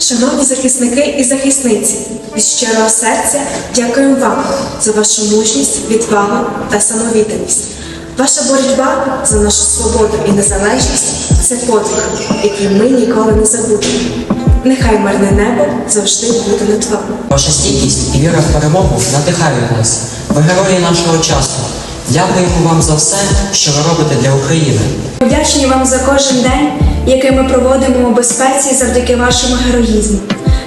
Шановні захисники і захисниці, від щирого серця дякуємо вам за вашу мужність, відвагу та самовідданість. Ваша боротьба за нашу свободу і незалежність це подвиг, який ми ніколи не забудемо. Нехай мирне небо завжди буде над вами. Ваша стійкість і віра в перемогу надихають нас. Ви герої нашого часу. Дякуємо вам за все, що ви робите для України. Вдячні вам за кожен день, який ми проводимо у безпеці завдяки вашому героїзму.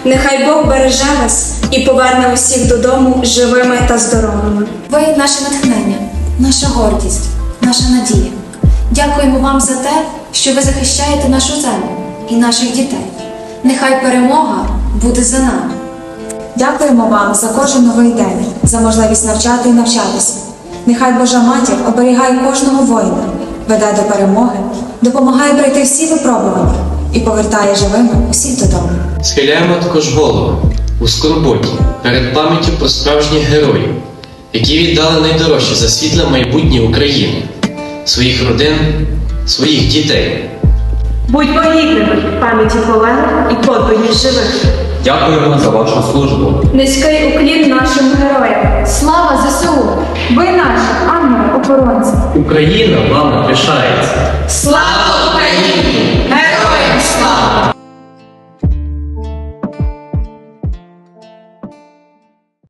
Нехай Бог береже вас і поверне усіх додому живими та здоровими. Ви наше натхнення, наша гордість, наша надія. Дякуємо вам за те, що ви захищаєте нашу землю і наших дітей. Нехай перемога буде за нами. Дякуємо вам за кожен новий день, за можливість навчати і навчатися. Нехай Божа матір оберігає кожного воїна, веде до перемоги, допомагає пройти всі випробування і повертає живими усіх додому. Схиляємо також голову у скорботі перед пам'яттю про справжніх героїв, які віддали найдорожче за світле майбутнє України, своїх родин, своїх дітей. Будьмо гідними пам'яті полеглих і подвигів живих. Дякуємо за вашу службу. Низький уклін нашим героям. Слава ЗСУ! Ви наші ангели охоронці. Україна вами пишається. Слава Україні!